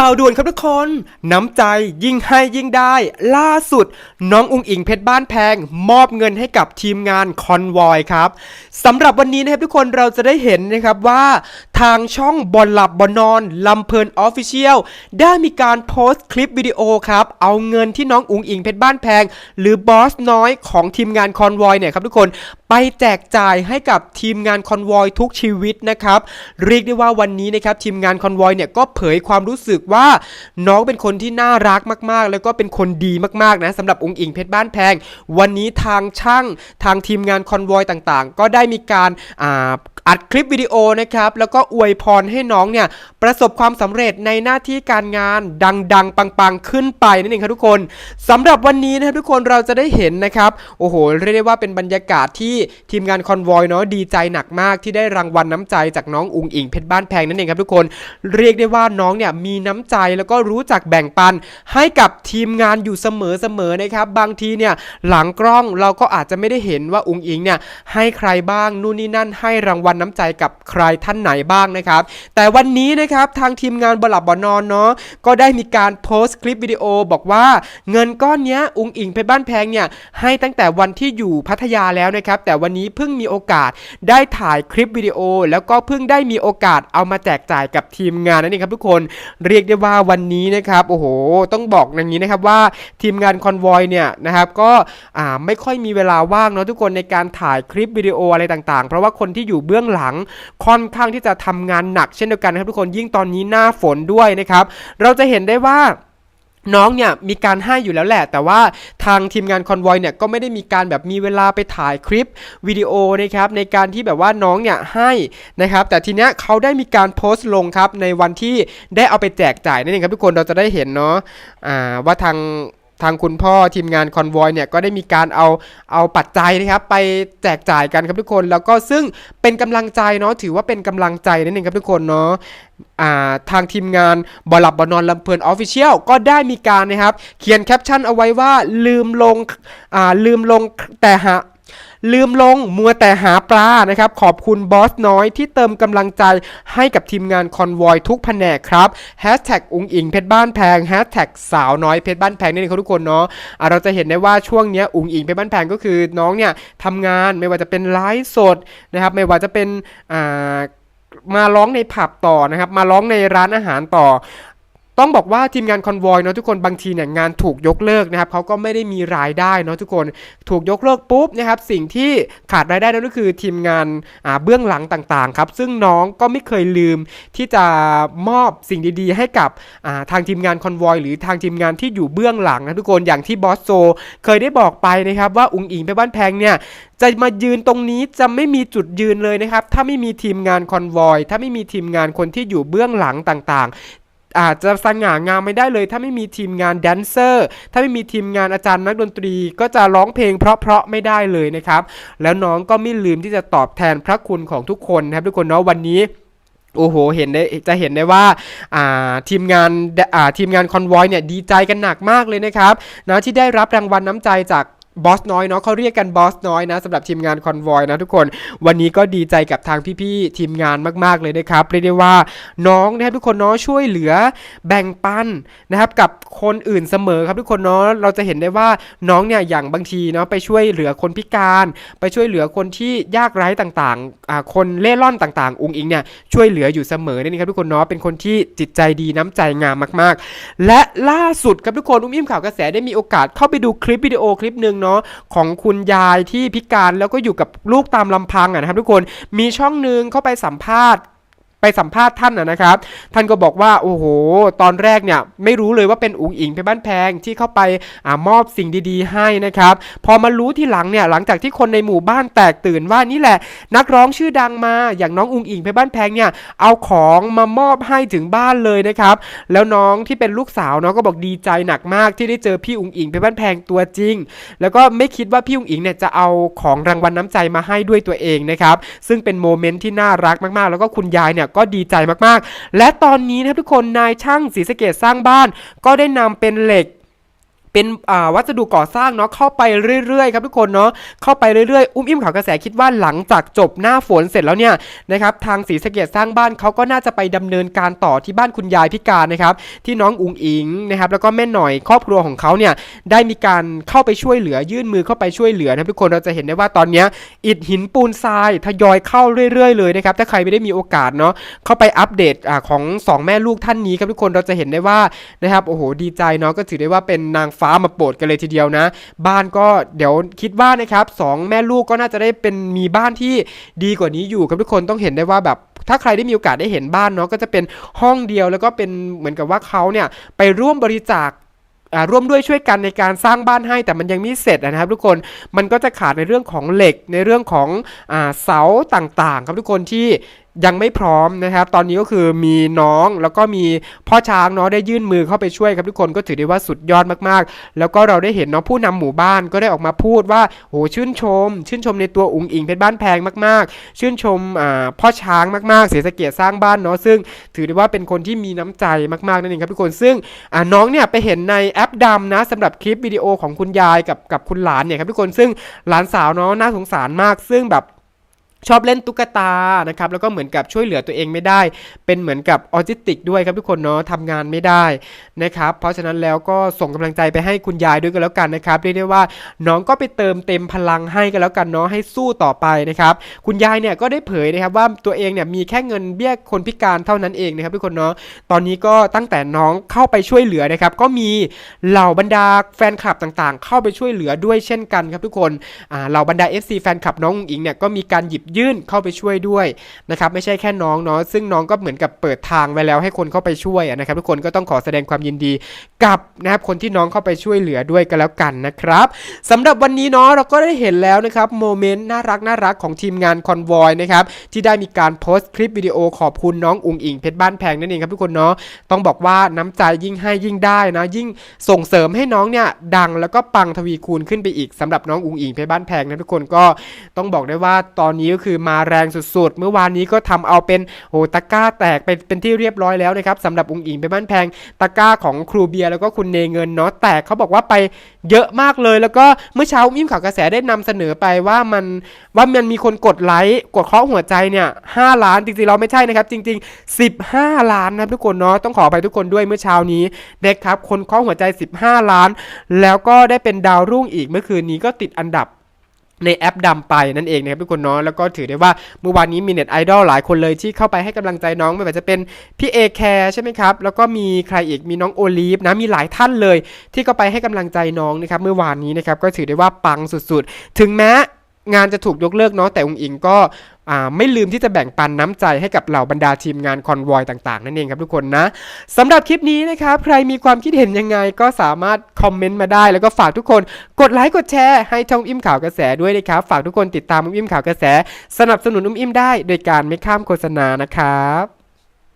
ข่าวด่วนครับทุกคน น้ำใจยิ่งให้ยิ่งได้ ล่าสุด น้องอุงอิงเพชรบ้านแพง มอบเงินให้กับทีมงานคอนวอยครับสำหรับวันนี้นะครับทุกคนเราจะได้เห็นนะครับว่า ทางช่องบอลหลับบอลนอนลำเพลินออฟฟิเชียลได้มีการโพสต์คลิปวิดีโอครับ เอาเงินที่น้องอุงอิงเพชรบ้านแพง หรือบอสน้อยของทีมงานคอนวอยเนี่ยครับทุกคนไปแจกจ่ายให้กับทีมงานคอนวอยทุกชีวิตนะครับเรียกได้ว่าวันนี้นะครับทีมงานคอนวอยเนี่ยก็เผยความรู้สึกว่าน้องเป็นคนที่น่ารักมากๆ แล้วก็เป็นคนดีมากๆนะสำหรับองค์อิงเพชรบ้านแพง วันนี้ทางช่างทางทีมงานคอนวอยต่างๆ ก็ได้มีการอ่าอัดคลิปวิดีโอนะครับแล้วก็อวยพรให้น้องเนี่ยประสบความสำเร็จในหน้าที่การงานดังๆ ปังๆ ขึ้นไปนั่นเองครับทุกคนสำหรับวันนี้นะครับทุกคนเราจะได้เห็นนะครับโอ้โหเรียกได้ว่าเป็นบรรยากาศที่ทีมงานคอนวอยเนาะดีใจหนักมากที่ได้รางวัลน้ำใจจากน้องอุงอิงเพชรบ้านแพงนั่นเองครับทุกคน เรียกได้ว่าน้องเนี่ยมีน้ำใจแล้วก็รู้จักแบ่งปันให้กับทีมงานอยู่เสมอๆนะครับ บางทีเนี่ยหลังกล้องเราก็อาจจะไม่ได้เห็นว่าอุงอิงเนี่ยให้ใครบ้างนู่นนี่นั่นให้รางวัลน้ำใจกับใครท่านไหนบ้างนะครับ แต่วันนี้นะครับทางทีมงานบลับบอนอนเนาะก็ได้มีการโพสต์คลิปวิดีโอบอกว่าเงินก้อนเนี้ยอุงอิงเพชรบ้านแพงเนี่ยให้ตั้งแต่วันที่อยู่พัทยาแล้วนะครับ แต่วันนี้เพิ่งมีโอกาสได้ถ่ายคลิปวิดีโอ แล้วก็เพิ่งได้มีโอกาสเอามาแจกจ่ายกับทีมงานนั่นเองครับทุกคนเรียกได้ว่าวันนี้นะครับโอ้โห ต้องบอกอย่างนี้นะครับว่าทีมงานคอนวอยเนี่ยนะครับก็ไม่ค่อยมีเวลาว่างเนาะทุกคนในการถ่ายคลิปวิดีโออะไรต่างๆ เพราะว่าคนที่อยู่เบื้องหลังค่อนข้างที่จะทำงานหนักเช่นเดียวกันนะครับทุกคนยิ่งตอนนี้หน้าฝนด้วยนะครับ เราจะเห็นได้ว่า น้องเนี่ยมีการให้อยู่แล้วแหละ แต่ว่าทางทีมงานคอนวอยเนี่ยก็ไม่ได้มีการแบบมีเวลาไปถ่ายคลิปวิดีโอนะครับในการที่แบบว่าน้องเนี่ยให้นะครับแต่ทีเนี้ยเขาได้มีการโพสต์ลงครับในวันที่ได้เอาไปแจกจ่ายนั่นเองครับทุกคนเราจะได้เห็นเนาะะว่าทาง ทางคุณพ่อทีมงานคอนวอยเนี่ยก็ได้มีการเอาเอาปัจจัยนะครับไปแจกจ่ายกันครับทุกคน แล้วก็ซึ่งเป็นกำลังใจเนาะถือว่าเป็นกำลังใจนั่นเองครับทุกคนเนาะาทางทีมงานบอลับบอนอนลำเพลินออฟฟิเชียลก็ได้มีการนะครับ เขียนแคปชั่นเอาไว้ว่าลืมลงอ่าลืมลงแต่หา ลืมลงมัวแต่หาปลานะครับ ขอบคุณบอสน้อยที่เติมกำลังใจให้กับทีมงานคอนวอยทุกแผนกครับแฮชแท็กอุงอิงเพชรบ้านแพงแฮชแท็กสาวน้อยเพชรบ้านแพงนี่เองครับทุกคนเนาะอ่าเราจะเห็นได้ว่าช่วงเนี้ยอุงอิงเพชรบ้านแพงก็คือน้องเนี่ยทำงานไม่ว่าจะเป็นไลฟ์สดนะครับ ไม่ว่าจะเป็นอ่ามาร้องในผับต่อนะครับ มาร้องในร้านอาหารต่อ ต้องบอกว่าทีมงานคอนวอยเนาะทุกคนบางทีเนี่ยงานถูกยกเลิกนะครับเขาก็ไม่ได้มีรายได้เนาะทุกคนถูกยกเลิกปุ๊บนะครับสิ่งที่ขาดรายได้นั่นก็คือทีมงานเบื้องหลังต่างๆครับซึ่งน้องก็ไม่เคยลืมที่จะมอบสิ่งดีๆ ให้กับาทางทีมงานคอนวอยหรือทางทีมงานที่อยู่เบื้องหลังนะทุกคนอย่างที่บอสโซเคยได้บอกไปนะครับว่าอุงอิงไปบ้านแพงเนี่ยจะมายืนตรงนี้จะไม่มีจุดยืนเลยนะครับถ้าไม่มีทีมงานคอนวอยถ้าไม่มีทีมงานคนที่อยู่เบื้องหลังต่างๆ อาจจะสง่างามไม่ได้เลย ถ้าไม่มีทีมงานแดนเซอร์ ถ้าไม่มีทีมงานอาจารย์นักดนตรี ก็จะร้องเพลงเพราะๆไม่ได้เลยนะครับ แล้วน้องก็ไม่ลืมที่จะตอบแทนพระคุณของทุกคนนะครับทุกคนเนาะวันนี้โอ้โห เห็นได้ จะเห็นได้ว่าาทีมงานาทีมงานคอนวอยเนี่ยดีใจกันหนักมากเลยนะครับนะที่ได้รับรางวัลน้ำใจจาก บอสน้อยเนาะเขาเรียกกันบอสน้อยนะสำหรับทีมงานคอนวอยนะทุกคน วันนี้ก็ดีใจกับทางพี่ๆทีมงานมากๆเลยนะครับเรียกได้ว่าน้องนะครับทุกคนเนาะช่วยเหลือแบ่งปันนะครับกับคนอื่นเสมอครับทุกคนเนาะเราจะเห็นได้ว่าน้องเนี่ยอย่างบางทีเนาะไปช่วยเหลือคนพิการ ไปช่วยเหลือคนที่ยากไร้ต่างๆคนเล่ร่อนต่างๆอุงอิงเนี่ยช่วยเหลืออยู่เสมอนี่ครับทุกคนเนาะเป็นคนที่จิตใจดีน้ำใจงามมาก ๆ และล่าสุดครับทุกคนอุ้มอิ่มข่าวกระแสได้มีโอกาสเข้าไปดูคลิปวิดีโอคลิปหนึ่งเนาะของคุณยายที่พิการแล้วก็อยู่กับลูกตามลำพังอะนะครับทุกคนมีช่องหนึ่งเข้าไปสัมภาษณ์ ไปสัมภาษณ์ท่านนะครับ ท่านก็บอกว่าโอ้โห ตอนแรกเนี่ยไม่รู้เลยว่าเป็นอุ๋งอิงเพชรบ้านแพงที่เข้าไปอามอบสิ่งดีๆ ให้นะครับพอมารู้ทีหลังเนี่ยหลังจากที่คนในหมู่บ้านแตกตื่นว่านี่แหละ นักร้องชื่อดังมาอย่างน้องอุ๋งอิงเพชรบ้านแพงเนี่ยเอาของมามอบให้ถึงบ้านเลยนะครับแล้วน้องที่เป็นลูกสาวเนาะก็บอกดีใจหนักมากที่ได้เจอพี่อุ๋งอิงเพชรบ้านแพงตัวจริง แล้วก็ไม่คิดว่าพี่อุ๋งอิงเนี่ยจะเอาของรางวัลน้ำใจมาให้ด้วยตัวเองนะครับซึ่งเป็นโมเมนต์ที่น่ารักมากๆ แล้วก็คุณยายเนี่ยก็ดีใจมากๆ และตอนนี้นะทุกคนนายช่างศรีสะเกดสร้างบ้าน ก็ได้นำเป็นเหล็ก เป็นวัสดุก่อสร้างเนาะเข้าไปเรื่อยๆครับทุกคนเนาะเข้าไปเรื่อยๆ อุ้มอิ่มข่าวกระแสคิดว่าหลังจากจบหน้าฝนเสร็จแล้วเนี่ยนะครับทางศรีสะเกดสร้างบ้านเขาก็น่าจะไปดำเนินการต่อที่บ้านคุณยายพิการนะครับที่น้องอุงอิงนะครับแล้วก็แม่หน่อยครอบครัวของเขาเนี่ยได้มีการเข้าไปช่วยเหลือยื่นมือเข้าไปช่วยเหลือนะทุกคนเราจะเห็นได้ว่าตอนนี้อิฐหินปูนทรายทยอยเข้าเรื่อยๆ เลยนะครับถ้าใครไม่ได้มีโอกาสเนาะเข้าไปอัปเดตอของสองแม่ลูกท่านนี้ครับทุกคนเราจะเห็นได้ว่านะครับโอ้โหดีใจเนาะก็ถือได้ว่าเป็นนางฟ้ามาโปรดกันเลยทีเดียวนะ บ้านก็เดี๋ยวคิดว่านะครับสองแม่ลูกก็น่าจะได้เป็นมีบ้านที่ดีกว่านี้อยู่ครับทุกคนต้องเห็นได้ว่าแบบถ้าใครได้มีโอกาสได้เห็นบ้านเนาะก็จะเป็นห้องเดียวแล้วก็เป็นเหมือนกับว่าเขาเนี่ยไปร่วมบริจาคร่วมด้วยช่วยกันในการสร้างบ้านให้แต่มันยังไม่เสร็จนะครับ ทุกคนมันก็จะขาดในเรื่องของเหล็กในเรื่องของอเสาต่างๆ ครับทุกคนที่ ยังไม่พร้อมนะครับ ตอนนี้ก็คือมีน้องแล้วก็มีพ่อช้างเนาะได้ยื่นมือเข้าไปช่วยครับทุกคนก็ถือได้ว่าสุดยอดมากๆ แล้วก็เราได้เห็นเนาะผู้นำหมู่บ้านก็ได้ออกมาพูดว่าโหชื่นชม ชื่นชมในตัวอุ๋งอิงเพชรบ้านแพงมากๆ ชื่นชมพ่อช้างมากๆ เสียสเกียรติสร้างบ้านเนาะซึ่งถือได้ว่าเป็นคนที่มีน้ำใจมากๆนั่นเองครับทุกคนซึ่งน้องเนี่ยไปเห็นในแอปดำนะสำหรับคลิปวิดีโอของคุณยายกับกับคุณหลานเนี่ยครับทุกคนซึ่งหลานสาวเนาะน่าสงสารมาก ซึ่งแบบ ชอบเล่นตุ๊กตานะครับแล้วก็เหมือนกับช่วยเหลือตัวเองไม่ได้ เป็นเหมือนกับออทิสติกด้วยครับทุกคนเนาะทำงานไม่ได้นะครับเพราะฉะนั้นแล้วก็ส่งกำลังใจไปให้คุณยายด้วยกันแล้วกันนะครับเรียกได้ว่าน้องก็ไปเติมเต็มพลังให้กันแล้วกันเนาะให้สู้ต่อไปนะครับคุณยายเนี่ยก็ได้เผยนะครับว่าตัวเองเนี่ยมีแค่เงินเบี้ยคนพิการเท่านั้นเองนะครับทุกคนเนาะตอนนี้ก็ตั้งแต่น้องเข้าไปช่วยเหลือนะครับก็มีเหล่าบรรดาแฟนคลับต่างๆ เข้าไปช่วยเหลือด้วยเช่นกันครับทุกคนเหล่าบรรดา FC แฟนคลับน้องอิงเนี่ยก็มีการหยิบยื่นเข้าไปช่วยด้วยนะครับไม่ใช่แค่น้องเนาะซึ่งน้องก็เหมือนกับเปิดทางไว้แล้วให้คนเข้าไปช่วยนะครับทุกคนก็ต้องขอแสดงความยินดีกับนะครับคนที่น้องเข้าไปช่วยเหลือด้วยกันแล้วกันนะครับสำหรับวันนี้เนาะเราก็ได้เห็นแล้วนะครับโมเมนต์น่ารักน่ารักของทีมงานคอนวอยนะครับที่ได้มีการโพสต์คลิปวิดีโอขอบคุณน้องอุงอิงเพชรบ้านแพงนั่นเองครับทุกคนเนาะต้องบอกว่าน้ำใจยิ่งให้ยิ่งได้นะยิ่งส่งเสริมให้น้องเนี่ยดังแล้วก็ปังทวีคูณขึ้นไปอีกสำหรับน้องอุงอิงเพชรบ้านแพงนะทุกคนก็ต้องบอกได้ว่าตอนนี้ก็คือมาแรงสุดๆ เมื่อวานนี้ก็ทำเอาเป็นโหตะก้าแตกไปเป็นที่เรียบร้อยแล้วนะครับสำหรับองค์อิงไปบ้านแพงตะก้าของครูเบียร์แล้วก็คุณเนเงินเนาะแตกเขาบอกว่าไปเยอะมากเลย แล้วก็เมื่อเช้ามิ้มข่าวกระแสได้นำเสนอไปว่ามันว่ามันมีคนกดไลค์กดเคาะหัวใจเนี่ยห้าล้านจริงๆเราไม่ใช่นะครับ จริง ๆ 15 ล้านนะทุกคนเนาะต้องขอไปทุกคนด้วยเมื่อเช้านี้นะครับคนเคาะหัวใจ 15 ล้าน แล้วก็ได้เป็นดาวรุ่งอีกเมื่อคืนนี้ก็ติดอันดับ ในแอปดำไปนั่นเองนะครับทุกคนเนาะแล้วก็ถือได้ว่าเมื่อวานนี้มีเน็ตไอดอลหลายคนเลยที่เข้าไปให้กำลังใจน้องไม่ว่าจะเป็นพี่เอแคร์ใช่ไหมครับแล้วก็มีใครอีกมีน้องโอลีฟนะมีหลายท่านเลย ที่เข้าไปให้กำลังใจน้องนะครับเมื่อวานนี้นะครับก็ถือได้ว่าปังสุดๆ ถึงแม้ งานจะถูกยกเลิกเนาะแต่องค์อิงก็ไม่ลืมที่จะแบ่งปันน้ำใจให้กับเหล่าบรรดาทีมงานคอนวอยต่างๆ นั่นเองครับทุกคนนะสำหรับคลิปนี้นะครับ ใครมีความคิดเห็นยังไงก็สามารถคอมเมนต์มาได้ แล้วก็ฝากทุกคนกดไลค์กดแชร์ให้ช่องอิ่มข่าวกระแสด้วยนะครับ ฝากทุกคนติดตามอุ้มอิ่มข่าวกระแส สนับสนุนอุ้มอิ่มได้ โดยการไม่ข้ามโฆษณานะครับ